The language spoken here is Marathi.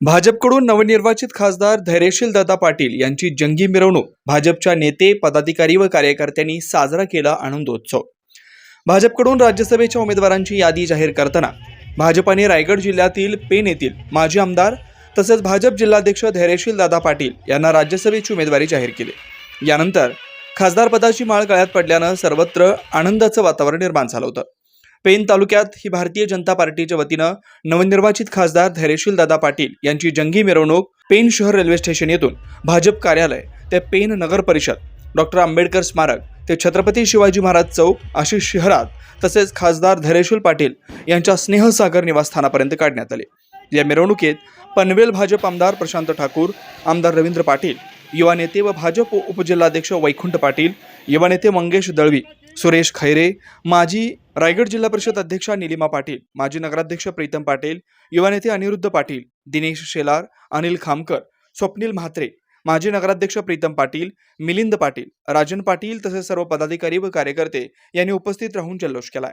भाजपकडून नवनिर्वाचित खासदार धैर्यशील दादा पाटील यांची जंगी मिरवणूक. भाजपच्या नेते पदाधिकारी व कार्यकर्त्यांनी साजरा केला आनंदोत्सव. भाजपकडून राज्यसभेच्या उमेदवारांची यादी जाहीर करताना भाजपाने रायगड जिल्ह्यातील पेन येथील माजी आमदार तसेच भाजप जिल्हाध्यक्ष धैर्यशील दादा पाटील यांना राज्यसभेची उमेदवारी जाहीर केली. यानंतर खासदारपदाची माळ गळ्यात पडल्यानं सर्वत्र आनंदाचं वातावरण निर्माण झालं होतं. पेन तालुक्यात ही भारतीय जनता पार्टीच्या वतीनं नवनिर्वाचित खासदार धैर्यशील दादा पाटील यांची जंगी मिरवणूक पेन शहर रेल्वे स्टेशन येथून भाजप कार्यालय ते पेन नगर परिषद डॉक्टर आंबेडकर स्मारक ते छत्रपती शिवाजी महाराज चौक अशी शहरात तसेच खासदार धैर्यशील पाटील यांच्या स्नेहसागर निवासस्थानापर्यंत काढण्यात आले. या मिरवणुकीत पनवेल भाजप आमदार प्रशांत ठाकूर आमदार रवींद्र पाटील युवा नेते व भाजप उपजिल्हाध्यक्ष वैकुंठ पाटील युवा नेते मंगेश दळवी सुरेश खैरे माजी रायगड जिल्हा परिषद अध्यक्षा निलिमा पाटील माजी नगराध्यक्ष प्रीतम पाटील युवा नेते अनिरुद्ध पाटील दिनेश शेलार अनिल खामकर स्वप्नील म्हात्रे माजी नगराध्यक्ष प्रीतम पाटील मिलिंद पाटील राजन पाटील तसेच सर्व पदाधिकारी व कार्यकर्ते यांनी उपस्थित राहून जल्लोष केलाय.